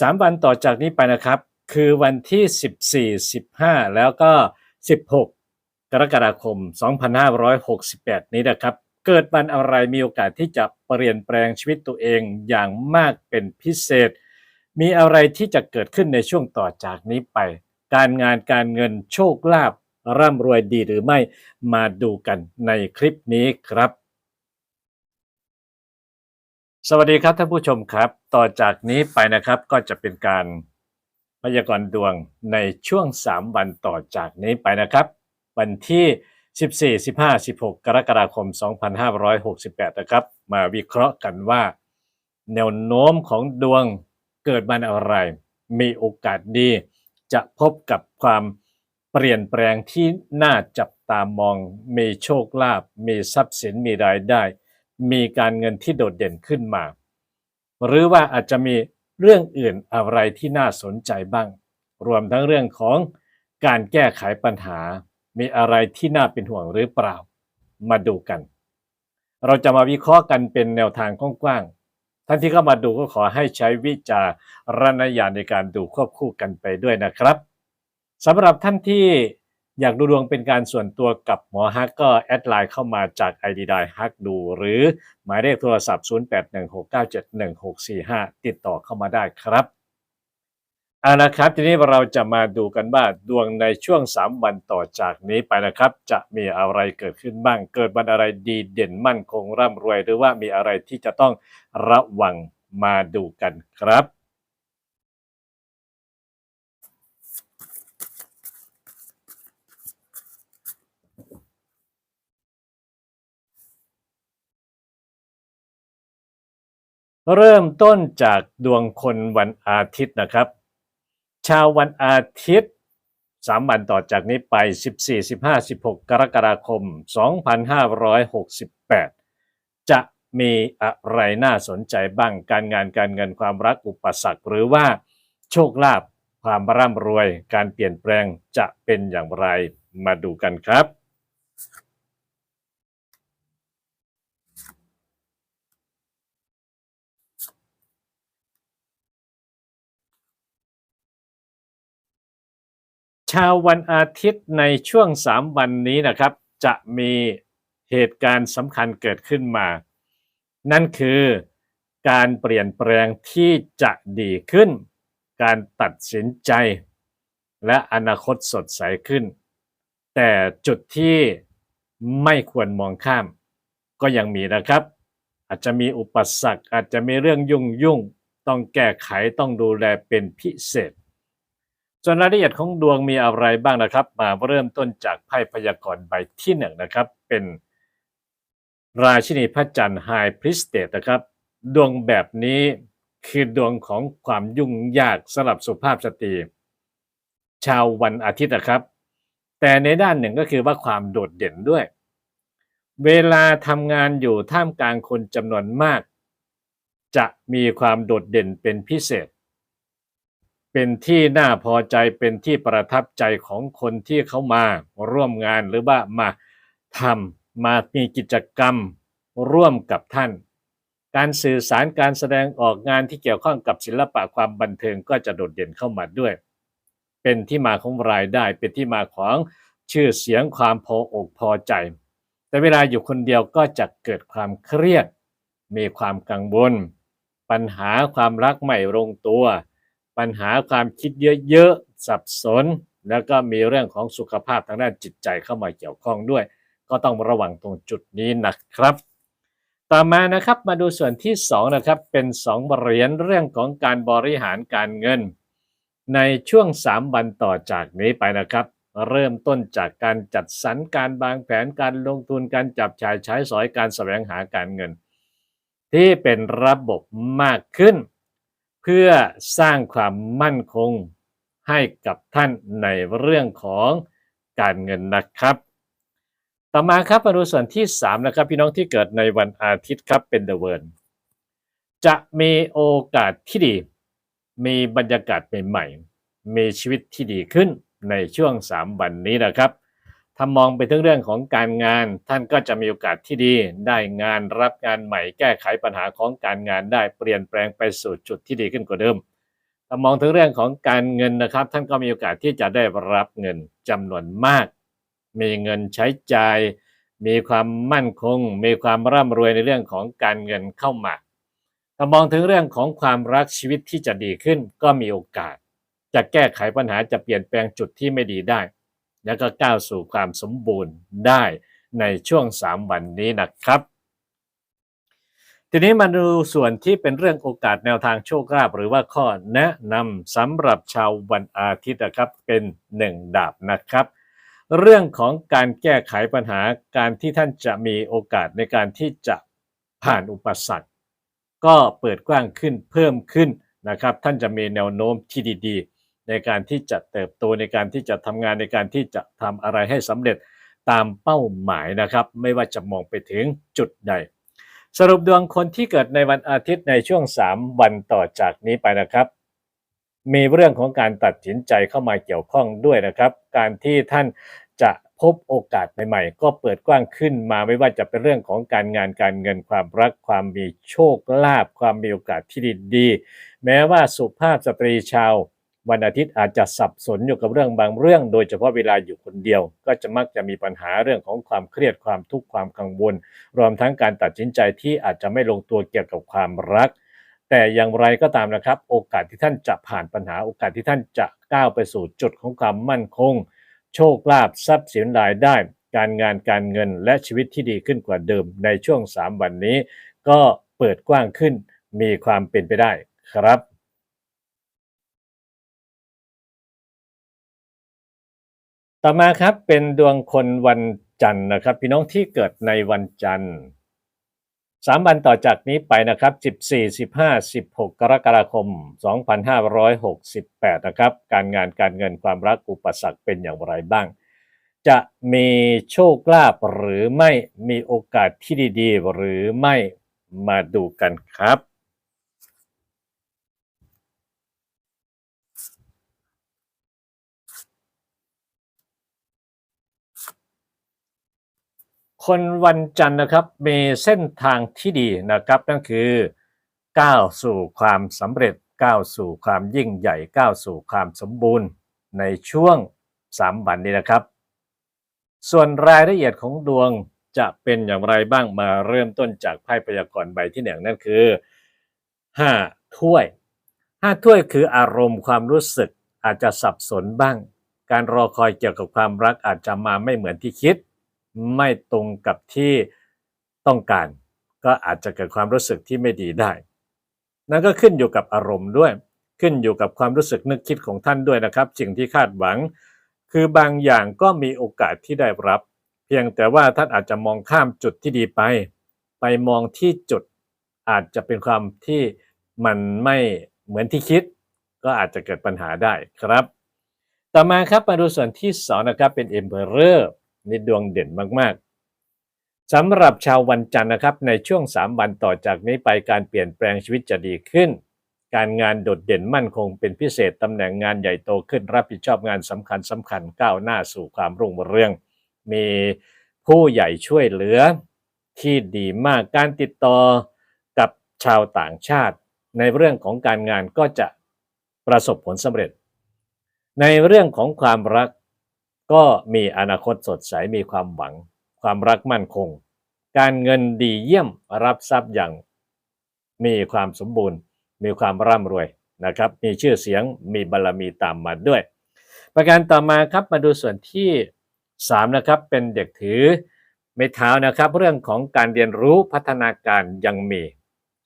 สามวันต่อจากนี้ไปนะครับ คือวันที่ 14 15 แล้วก็ 16 กรกฎาคม 2568 นี้นะครับ เกิดวันอะไรมีโอกาสที่จะเปลี่ยนแปลงชีวิตตัวเองอย่างมากเป็นพิเศษ มีอะไรที่จะเกิดขึ้นในช่วงต่อจากนี้ไป การงานการเงินโชคลาภร่ำรวยดีหรือไม่มาดูกันในคลิปนี้ครับ สวัสดีครับท่านผู้ชมครับ ต่อจากนี้ไปนะครับก็จะเป็นการพยากรณ์ดวงในช่วง 3 วันต่อจากนี้ไปนะครับ วันที่ 14 15 16 กรกฎาคม 2568 นะครับ มาวิเคราะห์กันว่า แนวโน้มของดวงเกิดวันอะไร มีโอกาสดี จะพบกับความเปลี่ยนแปลงที่น่าจับตามอง มีโชคลาภมีทรัพย์สินมีรายได้ มีการเงินที่โดดเด่นขึ้นมา หรือว่าอาจจะมีเรื่องอื่นอะไรที่น่าสนใจบ้าง รวมทั้งเรื่องของการแก้ไขปัญหา มีอะไรที่น่าเป็นห่วงหรือเปล่า มาดูกัน เราจะมาวิเคราะห์กันเป็นแนวทางกว้างๆท่านที่เข้ามาดูก็ขอให้ใช้วิจารณญาณในการดูควบคู่กันไปด้วยนะครับสำหรับท่านที่ อยากดูดวงเป็นการส่วนตัวกับหมอฮักก็แอดไลน์เข้ามาจาก ID ไดฮักดู หรือหมายเลขโทรศัพท์ 0816971645 ติดต่อเข้ามาได้ครับเอาละครับ ทีนี้เราจะมาดูกันว่าดวงในช่วง 3 วันต่อจากนี้ไปนะครับ จะมีอะไรเกิดขึ้นบ้าง เกิดวันอะไรดีเด่นมั่นคงร่ำรวย หรือว่ามีอะไรที่จะต้องระวังมาดูกันครับ เริ่มต้นจากดวงคนวันอาทิตย์นะครับ ชาววันอาทิตย์สามวันต่อจากนี้ไป 14 15 16 กรกฎาคม 2568 จะมีอะไรน่าสนใจบ้างการงานการเงินความรักอุปสรรคหรือว่าโชคลาภความร่ำรวย การเปลี่ยนแปลงจะเป็นอย่างไรมาดูกันครับ ชาววันอาทิตย์ในช่วง 3 วันนี้นะครับ จะมีเหตุการณ์สำคัญเกิดขึ้นมา นั่นคือการเปลี่ยนแปลงที่จะดีขึ้น การตัดสินใจ และอนาคตสดใสขึ้น แต่จุดที่ไม่ควรมองข้าม ก็ยังมีนะครับ อาจจะมีอุปสรรคอาจจะมีเรื่องยุ่งยุ่งต้องแก้ไขต้องดูแลเป็นพิเศษ ส่วนรายละเอียดของดวงมีอะไรบ้างนะครับ มาเริ่มต้นจากไพ่พยากรณ์ใบที่หนึ่งนะครับ เป็นราชินีพระจันทร์ไฮพริสเตตนะครับ ดวงแบบนี้คือดวงของความยุ่งยากสำหรับสุภาพสตรี ชาววันอาทิตย์นะครับ แต่ในด้านหนึ่งก็คือว่าความโดดเด่นด้วย เวลาทำงานอยู่ท่ามกลางคนจำนวนมาก จะมีความโดดเด่นเป็นพิเศษ เป็นที่น่าพอใจเป็นที่ประทับใจของคนที่เขามาร่วมงานหรือว่ามาทำมามีกิจกรรมร่วมกับท่าน การสื่อสารการแสดงออกงานที่เกี่ยวข้องกับศิลปะความบันเทิงก็จะโดดเด่นเข้ามาด้วย เป็นที่มาของรายได้ เป็นที่มาของชื่อเสียงความพออกพอใจ แต่เวลาอยู่คนเดียวก็จะเกิดความเครียด มีความกังวล ปัญหาความรักไม่ลงตัว ปัญหาความคิดเยอะๆ สับสน แล้วก็มีเรื่องของสุขภาพทางด้านจิตใจเข้ามาเกี่ยวข้องด้วย ก็ต้องระวังตรงจุดนี้นะครับ ต่อมานะครับมาดูส่วนที่2นะครับเป็น2เหรียญเรื่องของการบริหารการเงิน ในช่วง 3 วันต่อจากนี้ไปนะครับ เริ่มต้นจากการจัดสรรการวางแผนการลงทุนการจับจ่ายใช้สอยการแสวงหาการเงิน ที่เป็นระบบมากขึ้น พื่อสร้างความมั่นคงให้กับท่านในเรื่องของการเงินนะครับ ต่อมาครับมาดูส่วนที่ 3 นะครับ พี่น้องที่เกิดในวันอาทิตย์ครับเป็นเดอะเวิร์จะมีโอกาสที่ดี มีบรรยากาศใหม่ๆมีชีวิตที่ดีขึ้นในช่วง 3 วันนี้นะครับ ถ้ามองไปถึงเรื่องของการงาน ท่านก็จะมีโอกาสที่ดี ได้งานรับงานใหม่แก้ไขปัญหาของการงานได้เปลี่ยนแปลงไปสู่จุดที่ดีขึ้นกว่าเดิมถ้ามองถึงเรื่องของการเงินนะครับ ท่านก็มีโอกาสที่จะได้รับเงินจำนวนมาก มีเงินใช้จ่าย มีความมั่นคง มีความร่ำรวยในเรื่องของการเงินเข้ามาถ้ามองถึงเรื่องของความรักชีวิตที่จะดีขึ้น ก็มีโอกาส จะแก้ไขปัญหาจะเปลี่ยนแปลงจุดที่ไม่ดีได้ แล้วก็ก้าวสู่ความสมบูรณ์ได้ในช่วง 3 วันนี้นะครับ ทีนี้มาดูส่วนที่เป็นเรื่องโอกาสแนวทางโชคลาภหรือว่าข้อแนะนำสำหรับชาววันอาทิตย์นะครับเป็นหนึ่งดาบนะครับ เรื่องของการแก้ไขปัญหาการที่ท่านจะมีโอกาสในการที่จะผ่านอุปสรรค ก็เปิดกว้างขึ้นเพิ่มขึ้นนะครับ ท่านจะมีแนวโน้มที่ดีๆ ในการที่จะเติบโตในการที่จะทำงานในการที่จะทำอะไรให้สำเร็จตามเป้าหมายนะครับ ไม่ว่าจะมองไปถึงจุดใด สรุปดวงคนที่เกิดในวันอาทิตย์ในช่วง 3 วันต่อจากนี้ไปนะครับ มีเรื่องของการตัดสินใจเข้ามาเกี่ยวข้องด้วยนะครับ การที่ท่านจะพบโอกาสใหม่ๆ ก็เปิดกว้างขึ้นมาไม่ว่าจะเป็นเรื่องของการงานการเงินความรักความมีโชคลาภความมีโอกาสที่ดีๆแม้ว่าสุภาพสตรีชาว วันอาทิตย์อาจจะสับสนอยู่กับเรื่องบางเรื่อง โดยเฉพาะเวลาอยู่คนเดียว ก็จะมักจะมีปัญหาเรื่องของความเครียดความทุกข์ความกังวล รวมทั้งการตัดสินใจที่อาจจะไม่ลงตัวเกี่ยวกับความรัก แต่อย่างไรก็ตามนะครับ โอกาสที่ท่านจะผ่านปัญหาโอกาสที่ท่านจะก้าวไปสู่จุดของความมั่นคง โชคลาภทรัพย์สินรายได้ การงานการเงินและชีวิตที่ดีขึ้นกว่าเดิม ในช่วง 3 วันนี้ ก็เปิดกว้างขึ้นมีความเป็นไปได้ครับ ต่อมาครับเป็นดวงคนวันจันทร์นะครับ พี่น้องที่เกิดในวันจันทร์สามวันต่อจากนี้ไปนะครับ 14 15 16 กรกฎาคม 2568 นะครับ การงานการเงินความรักอุปสรรคเป็นอย่างไรบ้าง จะมีโชคลาภหรือไม่มีโอกาสที่ดีๆ หรือไม่มาดูกันครับ คนวันจันทร์นะครับมีเส้นทางที่ดีนะครับ นั่นคือก้าวสู่ความสำเร็จก้าวสู่ความยิ่งใหญ่ก้าวสู่ความสมบูรณ์ในช่วงสามวันนี้นะครับ ส่วนรายละเอียดของดวงจะเป็นอย่างไรบ้างมาเริ่มต้นจากไพ่พยากรณ์ใบที่หนึ่งนั่นคือห้าถ้วยห้าถ้วยคืออารมณ์ความรู้สึกอาจจะสับสนบ้าง การรอคอยเกี่ยวกับความรักอาจจะมาไม่เหมือนที่คิด ไม่ตรงกับที่ต้องการ ก็อาจจะเกิดความรู้สึกที่ไม่ดีได้ นั่นก็ขึ้นอยู่กับอารมณ์ด้วย ขึ้นอยู่กับความรู้สึกนึกคิดของท่านด้วยนะครับ สิ่งที่คาดหวัง คือบางอย่างก็มีโอกาสที่ได้รับ เพียงแต่ว่าท่านอาจจะมองข้ามจุดที่ดีไป ไปมองที่จุดอาจจะเป็นความที่มันไม่เหมือนที่คิด ก็อาจจะเกิดปัญหาได้ครับ ต่อมาครับมาดูส่วนที่สองนะครับเป็น Emperor นี่ดวงเด่นมากๆสำหรับชาววันจันทร์นะครับ ในช่วง 3 วันต่อจากนี้ไปการเปลี่ยนแปลงชีวิตจะดีขึ้น การงานโดดเด่นมั่นคงเป็นพิเศษตำแหน่งงานใหญ่โตขึ้นรับผิดชอบงานสำคัญสำคัญก้าวหน้าสู่ความรุ่งเรือง มีผู้ใหญ่ช่วยเหลือที่ดีมากการติดต่อกับชาวต่างชาติ ในเรื่องของการงานก็จะประสบผลสำเร็จ ในเรื่องของความรัก ก็มีอนาคตสดใสมีความหวัง ความรักมั่นคง การเงินดีเยี่ยมรับทรัพย์อย่าง มีความสมบูรณ์ มีความร่ำรวยนะครับ มีชื่อเสียงมีบารรมีตามมาด้วย ประการต่อมาครับมาดูส่วนที่ 3 นะครับ เป็นเด็กถือไม้เท้านะครับ เรื่องของการเรียนรู้พัฒนาการยังมี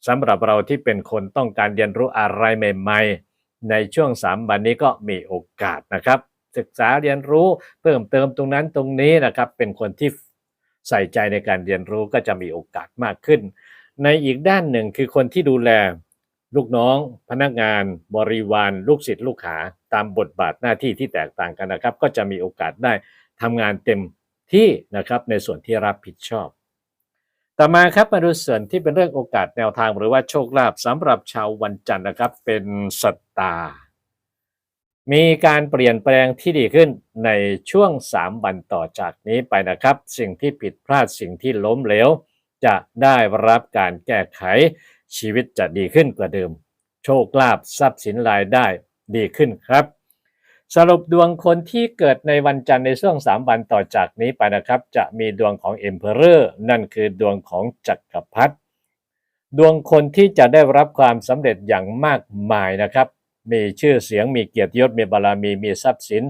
สำหรับเราที่เป็นคนต้องการเรียนรู้อะไรใหม่ ๆ ในช่วง 3 วันนี้ก็มีโอกาสนะครับ ศึกษาเรียนรู้เพิ่มเติมตรงนั้นตรงนี้นะครับ เป็นคนที่ใส่ใจในการเรียนรู้ก็จะมีโอกาสมากขึ้น ในอีกด้านหนึ่งคือคนที่ดูแลลูกน้อง พนักงาน บริวาร ลูกศิษย์ลูกหา ตามบทบาทหน้าที่ที่แตกต่างกันนะครับ ก็จะมีโอกาสได้ทำงานเต็มที่นะครับในส่วนที่รับผิดชอบ ต่อมาครับมาดูส่วนที่เป็นเรื่องโอกาสแนวทางหรือว่าโชคลาภสำหรับชาววันจันทร์นะครับ เป็นสตาร์ มีการเปลี่ยนแปลงที่ดีขึ้นในช่วง 3 วันต่อจากนี้ไปนะครับ สิ่งที่ผิดพลาดสิ่งที่ล้มเหลว จะได้รับการแก้ไขชีวิตจะดีขึ้นกว่าเดิม โชคลาภทรัพย์สินรายได้ดีขึ้นครับ สรุปดวงคนที่เกิดในวันจันทร์ในช่วง 3 วันต่อจากนี้ไปนะครับ จะมีดวงของ Emperor นั่นคือดวงของจักรพรรดิดวงคนที่จะได้รับความสำเร็จอย่างมากมายนะครับ มีชื่อเสียงมีเกียรติยศมีบารมีมีทรัพย์สิน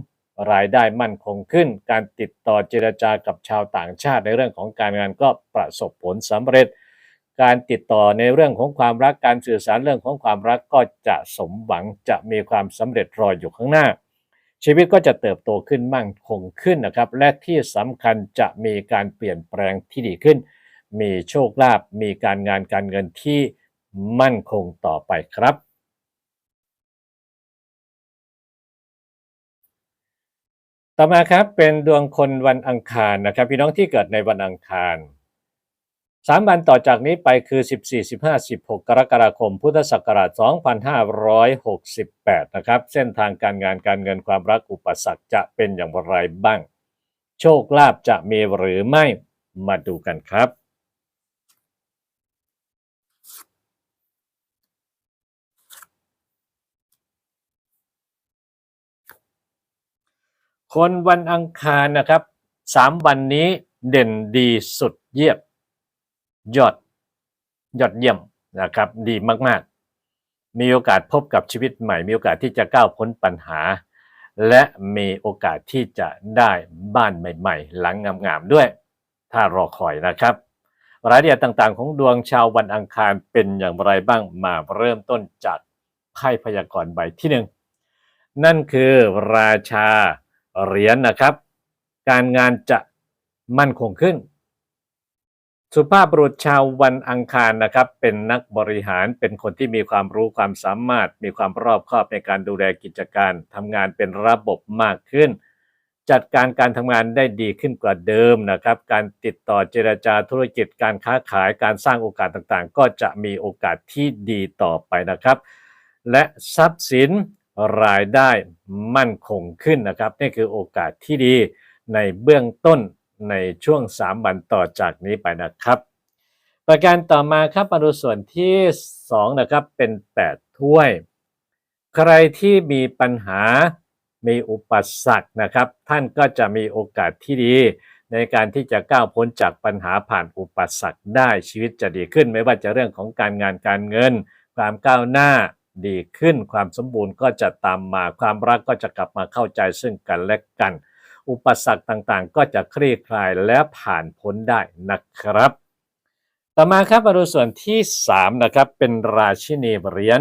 รายได้มั่นคงขึ้น การติดต่อเจรจากับชาวต่างชาติในเรื่องของการงานก็ประสบผลสำเร็จ การติดต่อในเรื่องของความรักการสื่อสารเรื่องของความรักก็จะสมหวังจะมีความสำเร็จรออยู่ข้างหน้า ชีวิตก็จะเติบโตขึ้นมั่นคงขึ้นนะครับ และที่สำคัญจะมีการเปลี่ยนแปลงที่ดีขึ้น มีโชคลาภมีการงานการเงินที่มั่นคงต่อไปครับ ต่อมาครับเป็นดวงคนวันอังคารนะครับ พี่น้องที่เกิดในวันอังคารสามวันต่อจากนี้ไปคือ 14 15 16 กรกฎาคม พุทธศักราช 2568 นะครับ เส้นทางการงานการเงินความรักอุปสรรคจะเป็นอย่างไรบ้าง โชคลาภจะมีหรือไม่ มาดูกันครับ คนวันอังคารนะครับสามวันนี้เด่นดีสุดเยี่ยมยอดยอดเยี่ยมนะครับ ดีมากๆ มีโอกาสพบกับชีวิตใหม่ มีโอกาสที่จะก้าวพ้นปัญหา และมีโอกาสที่จะได้บ้านใหม่ ๆ หลังงามๆด้วย ถ้ารอคอยนะครับ รายละเอียดต่างๆ ของดวงชาววันอังคารเป็นอย่างไรบ้างมาเริ่มต้นจากไพ่พยากรณ์ใบที่หนึ่งนั่นคือราชา เหรียญนนะครับ การงานจะมั่นคงขึ้น สุภาพบุรุษชาววันอังคารนะครับ เป็นนักบริหารเป็นคนที่มีความรู้ความสามารถ มีความรอบคอบในการดูแลกิจการทำงานเป็นระบบมากขึ้น จัดการการทำงานได้ดีขึ้นกว่าเดิมนะครับ การติดต่อเจรจาธุรกิจการค้าขายการสร้างโอกาสต่างๆ ก็จะมีโอกาสที่ดีต่อไปนะครับ และทรัพย์สิน รายได้มั่นคงขึ้นนะครับนี่คือโอกาสที่ดีในเบื้องต้นในช่วง 3 วันต่อจากนี้ไปนะครับ ประการต่อมาครับมาดูส่วนที่ 2 นะครับเป็น 8 ถ้วย ใครที่มีปัญหามีอุปสรรคนะครับ ท่านก็จะมีโอกาสที่ดี ในการที่จะก้าวพ้นจากปัญหาผ่านอุปสรรคได้ชีวิตจะดีขึ้น ไม่ว่าจะเรื่องของการงานการเงิน ความก้าวหน้า ดีขึ้น ความสมบูรณ์ก็จะตามมาความรักก็จะกลับมาเข้าใจซึ่งกันและกัน อุปสรรคต่างๆ ก็จะคลี่คลายและผ่านพ้นได้นะครับ ต่อมาครับมาดูส่วนที่3นะครับเป็นราชินีเหรียญ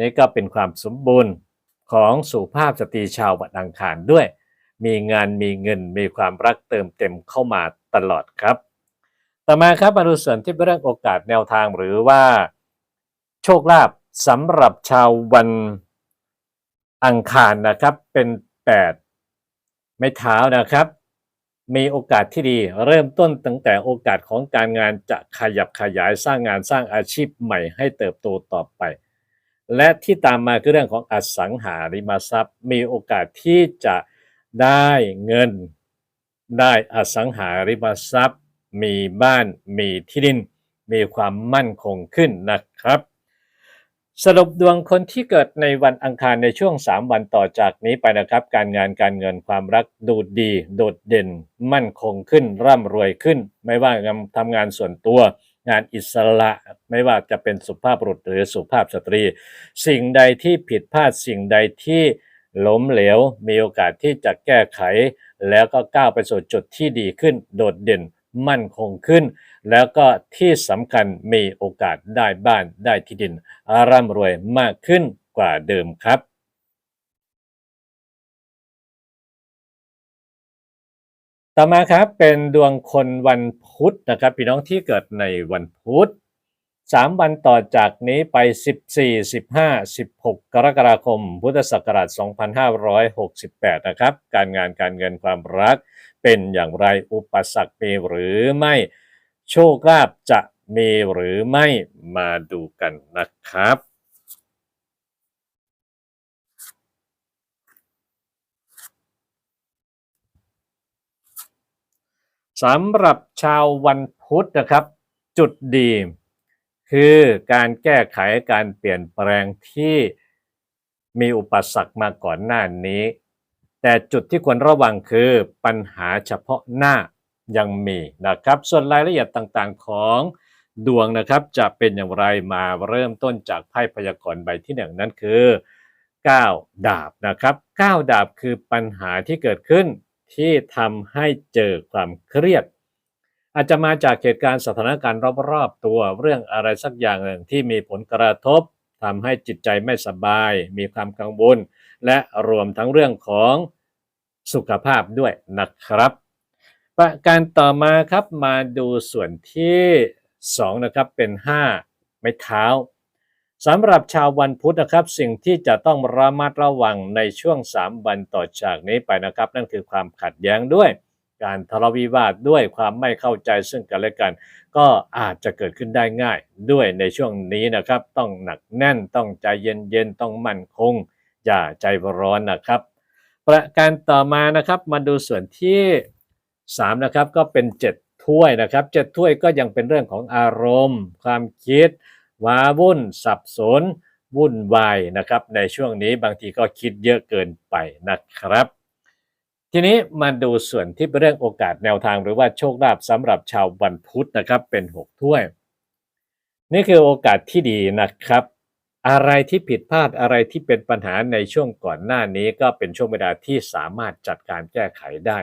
นี่ก็เป็นความสมบูรณ์ของสุภาพสตรีชาววันอังคารด้วย มีงานมีเงินมีความรักเติมเต็มเข้ามาตลอดครับ ต่อมาครับมาดูส่วนที่เรื่องโอกาสแนวทางหรือว่า โชคลาภ สำหรับชาววันอังคารนะครับ เป็น8ไม่เท้านะครับ มีโอกาสที่ดี เริ่มต้นตั้งแต่โอกาสของการงานจะขยับขยายสร้างงานสร้างอาชีพใหม่ให้เติบโตต่อไป และที่ตามมาคือเรื่องของอสังหาริมทรัพย์ มีโอกาสที่จะได้เงิน ได้อสังหาริมทรัพย์ มีบ้านมีที่ดิน มีความมั่นคงขึ้นนะครับ สรุปดวงคนที่เกิดในวันอังคารในช่วง 3 วันต่อจากนี้ไปนะครับ การงานการเงินความรักดูดี โดดเด่น มั่นคงขึ้น ร่ำรวยขึ้น ไม่ว่าทำงานส่วนตัว งานอิสระไม่ว่าจะเป็นสุภาพบุรุษหรือสุภาพสตรี สิ่งใดที่ผิดพลาดสิ่งใดที่ล้มเหลว มีโอกาสที่จะแก้ไข แล้วก็ก้าวไปสู่จุดที่ดีขึ้น โดดเด่น มั่นคงขึ้น แล้วก็ที่สำคัญมีโอกาสได้บ้านได้ที่ดินร่ำรวยมากขึ้นกว่าเดิมครับต่อมาครับเป็นดวงคนวันพุธนะครับพี่น้องที่เกิดในวันพุธสามวันต่อจากนี้ไป 14 15 16 กรกฎาคม พุทธศักราช 2568 นะครับ การงานการเงินความรัก เป็นอย่างไรอุปสรรคมีหรือไม่ โชคลาภจะมีหรือไม่มาดูกันนะครับสำหรับชาววันพุธนะครับ จุดดี คือการแก้ไขการเปลี่ยนแปลงที่มีอุปสรรคมาก่อนหน้านี้ แต่จุดที่ควรระวังคือปัญหาเฉพาะหน้ายังมีนะครับ ส่วนรายละเอียดต่างๆของดวงนะครับจะเป็นอย่างไรมาเริ่มต้นจากไพ่พยากรณ์ใบที่หนึ่งนั่นคือ 9 ดาบนะครับ 9 ดาบคือปัญหาที่เกิดขึ้นที่ทำให้เจอความเครียด อาจจะมาจากเหตุการณ์สถานการณ์รอบๆตัวเรื่องอะไรสักอย่างหนึ่งที่มีผลกระทบทำให้จิตใจไม่สบาย มีความกังวล และรวมทั้งเรื่องของสุขภาพด้วยนะครับ ประการต่อมาครับมาดูส่วนที่2นะครับเป็น 5 ไม้เท้าสำหรับชาววันพุธนะครับ สิ่งที่จะต้องระมัดระวังในช่วง 3 วันต่อจากนี้ไปนะครับ นั่นคือความขัดแย้งด้วย การทะเลาะวิวาทด้วยความไม่เข้าใจซึ่งกันและกัน ก็อาจจะเกิดขึ้นได้ง่าย ด้วยในช่วงนี้นะครับ ต้องหนักแน่นต้องใจเย็นๆต้องมั่นคง อย่าใจร้อนนะครับ ประการต่อมานะครับมาดูส่วนที่3นะครับก็เป็น 7 ถ้วยนะครับ 7 ถ้วยก็ยังเป็นเรื่องของอารมณ์ ความคิดว้าวุ่น สับสน วุ่นวายนะครับ ในช่วงนี้บางทีก็คิดเยอะเกินไปนะครับ ทีนี้มาดูส่วนที่เป็นเรื่องโอกาสแนวทางหรือว่าโชคลาภสำหรับชาววันพุธนะครับเป็น 6 ถ้วย นี่คือโอกาสที่ดีนะครับ อะไรที่ผิดพลาดอะไรที่เป็นปัญหาในช่วงก่อนหน้านี้ก็เป็นช่วงเวลาที่สามารถจัดการแก้ไขได้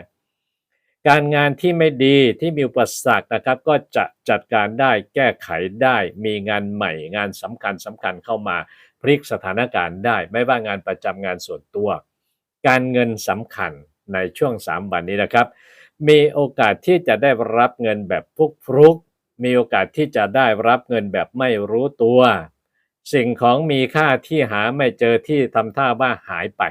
การงานที่ไม่ดีที่มีอุปสรรคนะครับ ก็จะจัดการได้แก้ไขได้ มีงานใหม่งานสำคัญสำคัญเข้ามาพลิกสถานการณ์ได้ ไม่ว่างานประจำงานส่วนตัว การเงินสำคัญในช่วง 3 วันนี้นะครับ มีโอกาสที่จะได้รับเงินแบบฟุกฟุกมีโอกาสที่จะได้รับเงินแบบไม่รู้ตัว สิ่งของมีค่าที่หาไม่เจอที่ทำท่าว่าหายไป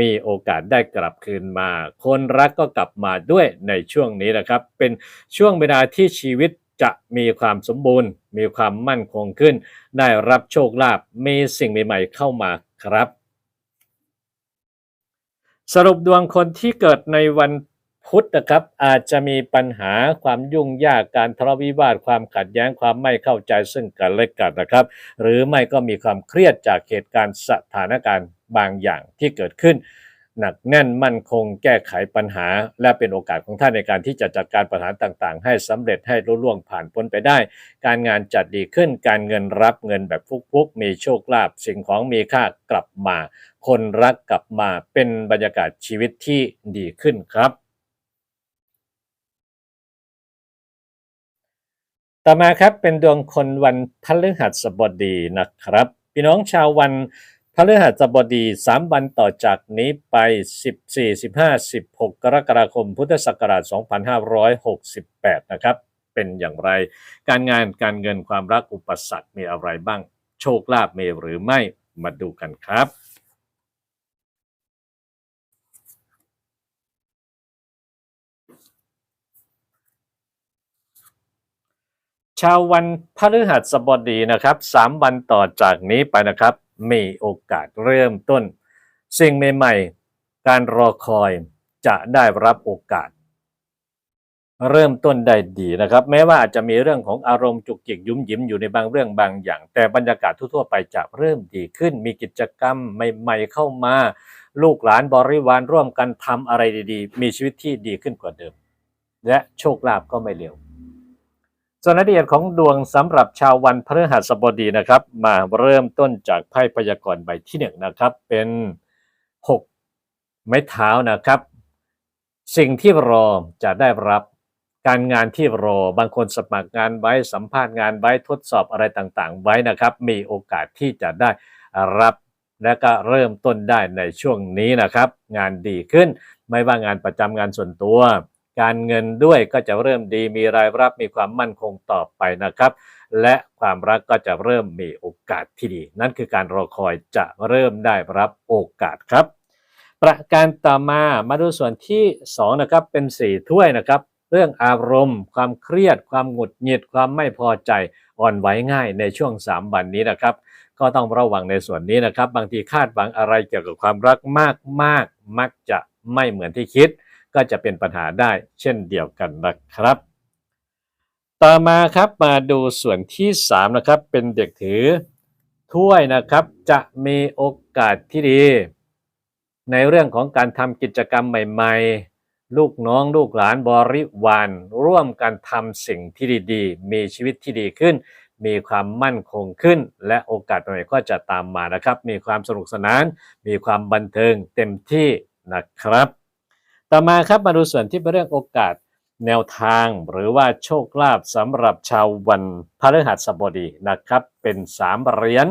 มีโอกาสได้กลับคืนมา คนรักก็กลับมาด้วยในช่วงนี้นะครับ เป็นช่วงเวลาที่ชีวิตจะมีความสมบูรณ์ มีความมั่นคงขึ้น ได้รับโชคลาภมีสิ่งใหม่ๆเข้ามาครับ สรุปดวงคนที่เกิดในวัน พุธนะครับอาจจะมีปัญหาความยุ่งยากการทะเลาะวิวาทความขัดแย้งความไม่เข้าใจซึ่งกันและกันนะครับ หรือไม่ก็มีความเครียดจากเหตุการณ์สถานการณ์บางอย่างที่เกิดขึ้น หนักแน่นมั่นคงแก้ไขปัญหา และเป็นโอกาสของท่านในการที่จะจัดการปัญหาต่างๆ ให้สำเร็จให้รุ่ล่วงผ่านพ้นไปได้ การงานจัดดีขึ้นการเงินรับเงินแบบฟุกๆ มีโชคลาภสิ่งของมีค่ากลับมา คนรักกลับมาเป็นบรรยากาศชีวิตที่ดีขึ้นครับ ต่อมาครับเป็นดวงคนวันพฤหัสบดีนะครับ พี่น้องชาววันพฤหัสบดี 3 วันต่อจากนี้ไป 14 15 16 กรกฎาคม พุทธศักราช 2568 นะครับ เป็นอย่างไร การงานการเงินความรักอุปสรรคมีอะไรบ้าง โชคลาภมีหรือไม่มาดูกันครับ ชาววันพฤหัสบดีนะครับสามวันต่อจากนี้ไปนะครับ มีโอกาสเริ่มต้น สิ่งใหม่ๆ การรอคอยจะได้รับโอกาส เริ่มต้นได้ดีนะครับ แม้ว่าอาจจะมีเรื่องของอารมณ์จุกจิกยุ่มยิ้มอยู่ในบางเรื่องบางอย่าง แต่บรรยากาศทั่วๆไปจะเริ่มดีขึ้น มีกิจกรรมใหม่ๆเข้ามา ลูกหลานบริวารร่วมกันทำอะไรดีๆ มีชีวิตที่ดีขึ้นกว่าเดิม และโชคลาภก็ไม่เลว ส่วนรายละเอียดของดวงสำหรับชาววันพฤหัสบดีนะครับ มาเริ่มต้นจากไพ่พยากรณ์ใบที่หนึ่งนะครับ เป็นหกไม้เท้านะครับ สิ่งที่รอจะได้รับการงานที่รอบางคนสมัครงานไว้สัมภาษณ์งานไว้ทดสอบอะไรต่างๆ ไว้นะครับ มีโอกาสที่จะได้รับและก็เริ่มต้นได้ในช่วงนี้นะครับ งานดีขึ้น ไม่ว่างานประจำงานส่วนตัว การเงินด้วยก็จะเริ่มดีมีรายรับมีความมั่นคงต่อไปนะครับ และความรักก็จะเริ่มมีโอกาสที่ดี นั่นคือการรอคอยจะเริ่มได้รับโอกาสครับ ประการต่อมามาดูส่วนที่2นะครับเป็นสีถ้วยนะครับ เรื่องอารมณ์ ความเครียด ความหงุดหงิดความไม่พอใจอ่อนไหวง่ายในช่วง 3 วันนี้นะครับก็ต้องระวังในส่วนนี้นะครับ บางทีคาดหวังอะไรเกี่ยวกับความรักมากมากๆมักจะไม่เหมือนที่คิด ก็จะเป็นปัญหาได้เช่นเดียวกันนะครับ ต่อมาครับมาดูส่วนที่สามนะครับเป็นเด็กถือถ้วยนะครับจะมีโอกาสที่ดี ในเรื่องของการทำกิจกรรมใหม่ ๆ ลูกน้องลูกหลานบริวารร่วมกันทำสิ่งที่ดีๆ มีชีวิตที่ดีขึ้น มีความมั่นคงขึ้น และโอกาสใหม่ๆก็จะตามมานะครับ มีความสนุกสนาน มีความบันเทิงเต็มที่นะครับ ต่อมาครับมาดูส่วนที่เป็นเรื่องโอกาสแนวทางหรือว่าโชคลาภสำหรับชาววันพฤหัสบดีนะครับ เป็นสามเหรียญ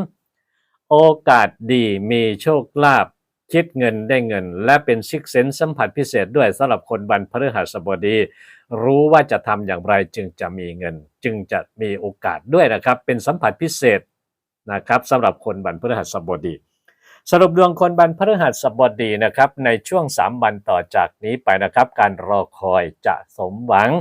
โอกาสดีมีโชคลาภคิดเงินได้เงิน และเป็นซิกเซนสัมผัสพิเศษด้วยสำหรับคนวันพฤหัสบดี รู้ว่าจะทำอย่างไรจึงจะมีเงิน จึงจะมีโอกาสด้วยนะครับ เป็นสัมผัสพิเศษนะครับสำหรับคนวันพฤหัสบดี สรุปดวงคนบันพฤหัสบดีนะครับ ในช่วง 3 วันต่อจากนี้ไปนะครับ การรอคอยจะสมหวัง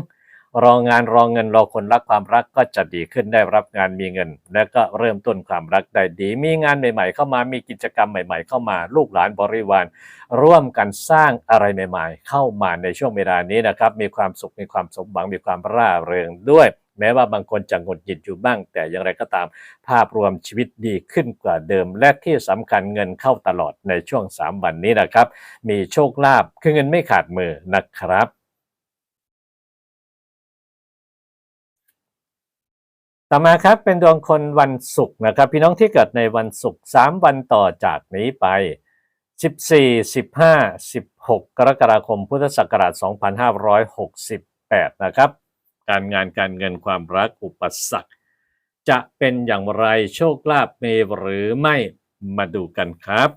รองานรองเงินรอคนรักความรักก็จะดีขึ้นได้รับงานมีเงิน และก็เริ่มต้นความรักได้ดี มีงานใหม่ ๆ เข้ามามีกิจกรรมใหม่ ๆ เข้ามาลูกหลานบริวาร ร่วมกันสร้างอะไรใหม่ ๆ เข้ามาในช่วงเวลานี้นะครับ มีความสุขมีความสมหวังมีความร่าเริงด้วย แม้ว่าบางคนจะหงุดหงิดอยู่บ้าง แต่อย่างไรก็ตาม ภาพรวมชีวิตดีขึ้นกว่าเดิม และที่สำคัญเงินเข้าตลอดในช่วง 3 วันนี้นะครับ มีโชคลาภคือเงินไม่ขาดมือนะครับต่อมาครับเป็นดวงคนวันศุกร์นะครับ พี่น้องที่เกิดในวันศุกร์3วันต่อจากนี้ไป 14 15 16 กรกฎาคมพุทธศักราช 2568 นะครับ การงานการเงินความรักอุปสรรค จะเป็นอย่างไรโชคลาภมีหรือไม่มาดูกันครับ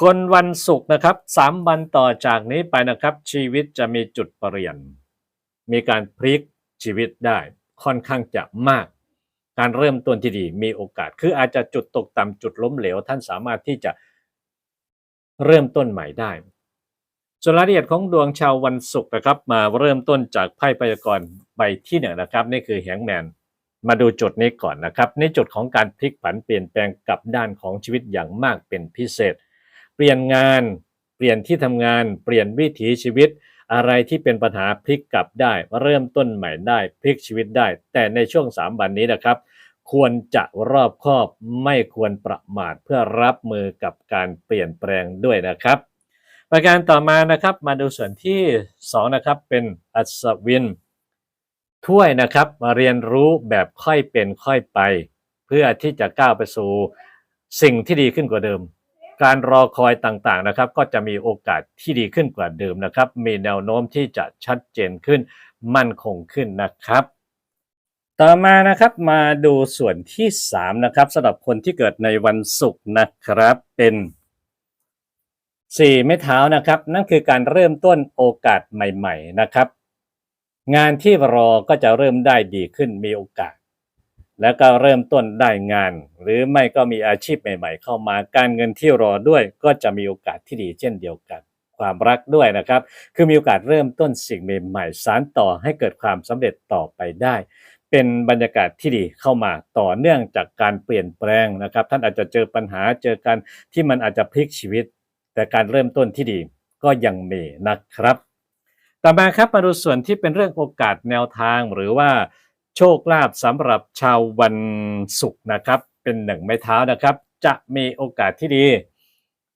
คนวันศุกร์นะครับสามวันต่อจากนี้ไปนะครับ ชีวิตจะมีจุดเปลี่ยน มีการพลิกชีวิตได้ค่อนข้างจะมาก การเริ่มต้นที่ดีมีโอกาส คืออาจจะจุดตกต่ำจุดล้มเหลว ท่านสามารถที่จะเริ่มต้นใหม่ได้ ส่วนรายละเอียดของดวงชาววันศุกร์นะครับ มาเริ่มต้นจากไพ่พยากรณ์ใบที่หนึ่งนะครับ นี่คือแฮงแมนมาดูจุดนี้ก่อนนะครับ ในจุดของการพลิกผันเปลี่ยนแปลงกลับด้านของชีวิตอย่างมากเป็นพิเศษ เปลี่ยนงาน เปลี่ยนที่ทำงาน เปลี่ยนวิถีชีวิต อะไรที่เป็นปัญหาพลิกกลับได้ เริ่มต้นใหม่ได้พลิกชีวิตได้ แต่ในช่วง 3 วันนี้นะครับ ควรจะรอบคอบไม่ควรประมาทเพื่อรับมือกับการเปลี่ยนแปลงด้วยนะครับ ประการต่อมานะครับมาดูส่วนที่ 2 นะครับเป็นอัศวินถ้วยนะครับมาเรียนรู้แบบค่อยเป็นค่อยไป เพื่อที่จะก้าวไปสู่สิ่งที่ดีขึ้นกว่าเดิม การรอคอยต่างๆนะครับ ก็จะมีโอกาสที่ดีขึ้นกว่าเดิมนะครับ มีแนวโน้มที่จะชัดเจนขึ้น มั่นคงขึ้นนะครับ ต่อมานะครับมาดูส่วนที่ 3 นะครับสำหรับคนที่เกิดในวันศุกร์นะครับเป็น4ไม้เท้านะครับ นั่นคือการเริ่มต้นโอกาสใหม่ ๆนะครับ งานที่รอก็จะเริ่มได้ดีขึ้นมีโอกาส แล้วก็เริ่มต้นได้งาน หรือไม่ก็มีอาชีพใหม่ ๆ เข้ามาการเงินที่รอด้วย ก็จะมีโอกาสที่ดีเช่นเดียวกัน ความรักด้วยนะครับ คือมีโอกาสเริ่มต้นสิ่งใหม่ ๆ สานต่อให้เกิดความสำเร็จต่อไปได้ เป็นบรรยากาศที่ดีเข้ามาต่อเนื่องจากการเปลี่ยนแปลงนะครับ ท่านอาจจะเจอปัญหาเจอกันที่มันอาจจะพลิกชีวิต แต่การเริ่มต้นที่ดีก็ยังมีนะครับ ต่อมาครับมาดูส่วนที่เป็นเรื่องโอกาสแนวทางหรือว่า โชคลาภสำหรับชาววันศุกร์นะครับ เป็นหนึ่งไม้เท้านะครับ จะมีโอกาสที่ดี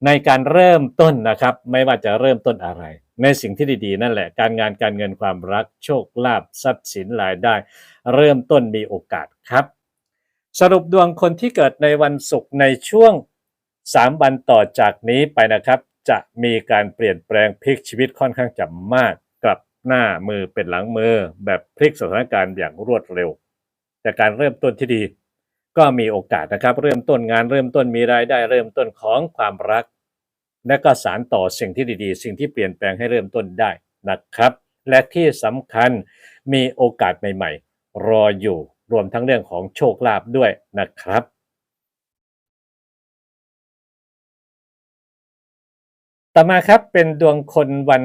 ในการเริ่มต้นนะครับ ไม่ว่าจะเริ่มต้นอะไร ในสิ่งที่ดีๆ นั่นแหละ การงานการเงินความรักโชคลาภทรัพย์สินรายได้ เริ่มต้นมีโอกาสครับ สรุปดวงคนที่เกิดในวันศุกร์ในช่วง 3 วันต่อจากนี้ไปนะครับ จะมีการเปลี่ยนแปลงพลิกชีวิตค่อนข้างจะมาก หน้ามือเป็นหลังมือแบบพลิกสถานการณ์อย่างรวดเร็ว แต่การเริ่มต้นที่ดี ก็มีโอกาสนะครับ เริ่มต้นงานเริ่มต้นมีรายได้เริ่มต้นของความรัก และก็สารต่อสิ่งที่ดีๆ สิ่งที่เปลี่ยนแปลงให้เริ่มต้นได้นะครับ และที่สำคัญมีโอกาสใหม่ ๆ รออยู่รวมทั้งเรื่องของโชคลาภด้วยนะครับ ต่อมาครับเป็นดวงคนวัน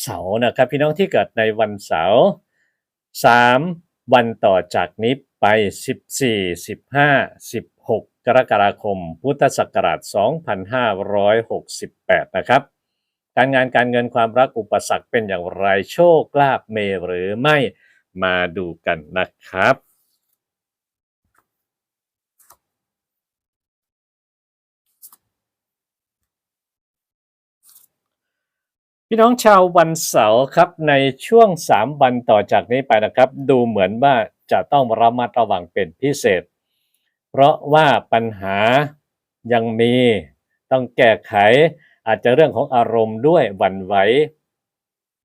เสาร์นะครับ พี่น้องที่เกิดในวันเสาร์สามวันต่อจากนี้ไป 14 15 16 กรกฎาคม พุทธศักราช 2568 นะครับ การงานการเงินความรักอุปสรรคเป็นอย่างไรโชคลาภเมหรือไม่มาดูกันนะครับ พี่น้องชาววันเสาร์ครับในช่วง 3 วันต่อจากนี้ไปนะครับ ดูเหมือนว่าจะต้องระมัดระวังเป็นพิเศษ เพราะว่าปัญหายังมีต้องแก้ไข อาจจะเรื่องของอารมณ์ด้วยหวั่นไหว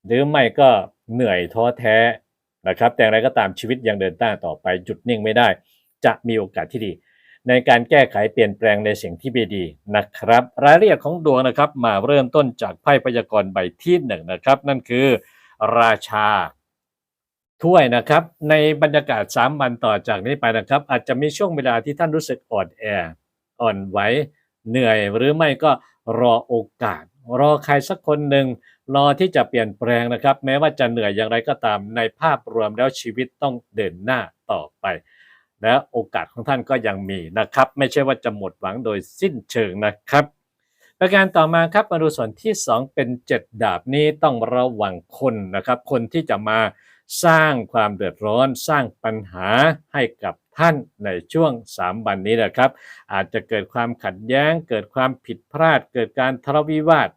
หรือไม่ก็เหนื่อยท้อแท้นะครับ แต่อย่างไรก็ตามชีวิตยังเดินหน้าต่อไปหยุดนิ่งไม่ได้ จะมีโอกาสที่ดี ในการแก้ไขเปลี่ยนแปลงในสิ่งที่ไม่ดีนะครับ รายละเอียดของดวงนะครับ มาเริ่มต้นจากไพ่พยากรณ์ใบที่หนึ่งนะครับ นั่นคือ ราชา ถ้วยนะครับ ในบรรยากาศ 3 วันต่อจากนี้ไปนะครับ อาจจะมีช่วงเวลาที่ท่านรู้สึกอ่อนแอ อ่อนไหวเหนื่อยหรือไม่ก็รอโอกาส รอใครสักคนหนึ่งรอที่จะเปลี่ยนแปลงนะครับ แม้ว่าจะเหนื่อยอย่างไรก็ตามในภาพรวมแล้วชีวิตต้องเดินหน้าต่อไป และโอกาสของท่านก็ยังมีนะครับ ไม่ใช่ว่าจะหมดหวังโดยสิ้นเชิงนะครับ ประการต่อมาครับมาดูส่วนที่ 2 เป็น 7 ดาบนี้ต้องระวังคนนะครับ คนที่จะมาสร้างความเดือดร้อนสร้างปัญหาให้กับท่านในช่วง 3 วันนี้นะครับ อาจจะเกิดความขัดแย้ง เกิดความผิดพลาด เกิดการทะเลาะวิวาท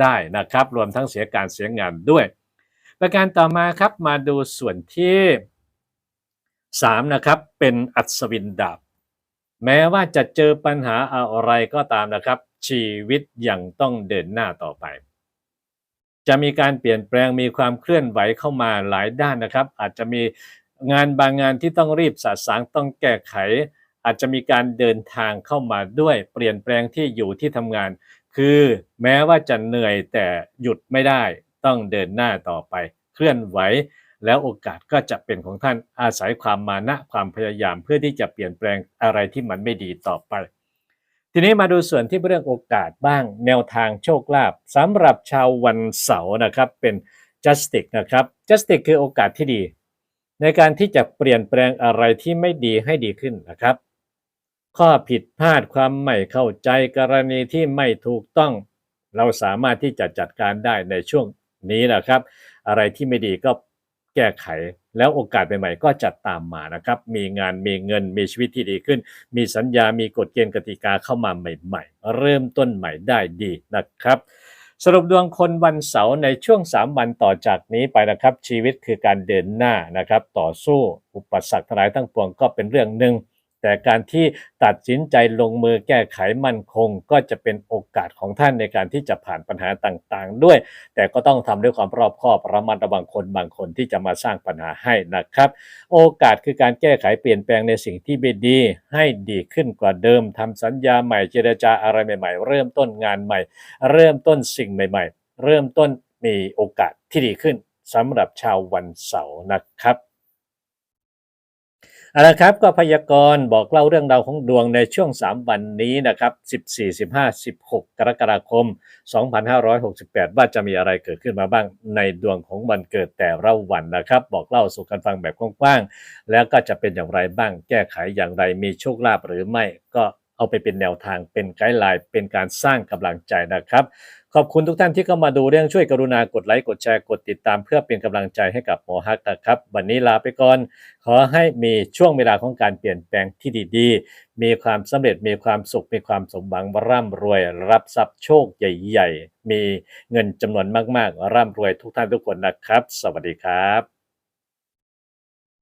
ได้นะครับ รวมทั้งเสียการเสียงานด้วย ประการต่อมาครับมาดูส่วนที่ 3 นะครับเป็นอัศวินดาบ แม้ว่าจะเจอปัญหาอะไรก็ตามนะครับ ชีวิตยังต้องเดินหน้าต่อไป จะมีการเปลี่ยนแปลงมีความเคลื่อนไหวเข้ามาหลายด้านนะครับ อาจจะมีงานบางงานที่ต้องรีบสะสางต้องแก้ไข อาจจะมีการเดินทางเข้ามาด้วยเปลี่ยนแปลงที่อยู่ที่ทำงาน คือแม้ว่าจะเหนื่อยแต่หยุดไม่ได้ ต้องเดินหน้าต่อไป เคลื่อนไหว แล้วโอกาสก็จะเป็นของท่านอาศัยความมานะความพยายามเพื่อที่จะเปลี่ยนแปลงอะไรที่มันไม่ดีต่อไป ทีนี้มาดูส่วนที่เรื่องโอกาสบ้าง แนวทางโชคลาภสำหรับชาววันเสาร์นะครับเป็น justice นะครับ justice คือโอกาสที่ดี ในการที่จะเปลี่ยนแปลงอะไรที่ไม่ดีให้ดีขึ้นนะครับ ข้อผิดพลาดความไม่เข้าใจกรณีที่ไม่ถูกต้อง เราสามารถที่จะจัดการได้ในช่วงนี้นะครับ อะไรที่ไม่ดีก็ แก้ไข แล้วโอกาสใหม่ๆก็จะตามมานะครับ มีงานมีเงินมีชีวิตที่ดีขึ้น มีสัญญามีกฎเกณฑ์กติกาเข้ามาใหม่ ๆ เริ่มต้นใหม่ได้ดีนะครับสรุปดวงคนวันเสาร์ในช่วง 3 วันต่อจากนี้ไปนะครับ ชีวิตคือการเดินหน้านะครับ ต่อสู้อุปสรรคทั้งหลายทั้งปวงก็เป็นเรื่องหนึ่ง แต่การที่ตัดสินใจลงมือแก้ไขมั่นคง ก็จะเป็นโอกาสของท่านในการที่จะผ่านปัญหาต่างๆ ด้วย แต่ก็ต้องทำด้วยความรอบคอบระมัดระวังคนบางคนที่จะมาสร้างปัญหาให้นะครับ โอกาสคือการแก้ไขเปลี่ยนแปลงในสิ่งที่ไม่ดี ให้ดีขึ้นกว่าเดิมทำสัญญาใหม่เจรจาอะไรใหม่ ๆ เริ่มต้นงานใหม่ เริ่มต้นสิ่งใหม่ ๆ เริ่มต้นมีโอกาสที่ดีขึ้นสำหรับชาววันเสาร์นะครับ เอาละครับก็พยากรณ์บอกเล่าเรื่องราวของดวงในช่วง 3 วันนี้นะครับ 14 15 16 กรกฎาคม 2568 ว่าจะมีอะไรเกิดขึ้นมาบ้างในดวงของวันเกิดแต่ละวันนะครับ บอกเล่าสู่กันฟังแบบกว้างๆ แล้วก็จะเป็นอย่างไรบ้าง แก้ไขอย่างไรมีโชคลาภหรือไม่ก็เอาไปเป็นแนวทางเป็นไกด์ไลน์เป็นการสร้างกำลังใจนะครับ ขอบคุณทุกท่านที่เข้ามาดูเรื่องช่วยกรุณากดไลค์กดแชร์กดติดตาม เพื่อเป็นกำลังใจให้กับหมอฮักนะครับ วันนี้ลาไปก่อน ขอให้มีช่วงเวลาของการเปลี่ยนแปลงที่ดีๆ มีความสำเร็จมีความสุข มีความสมหวังร่ำรวย รับทรัพย์โชคใหญ่ ๆ มีเงินจำนวนมากๆ ร่ำรวยทุกท่านทุกคนนะครับ สวัสดีครับ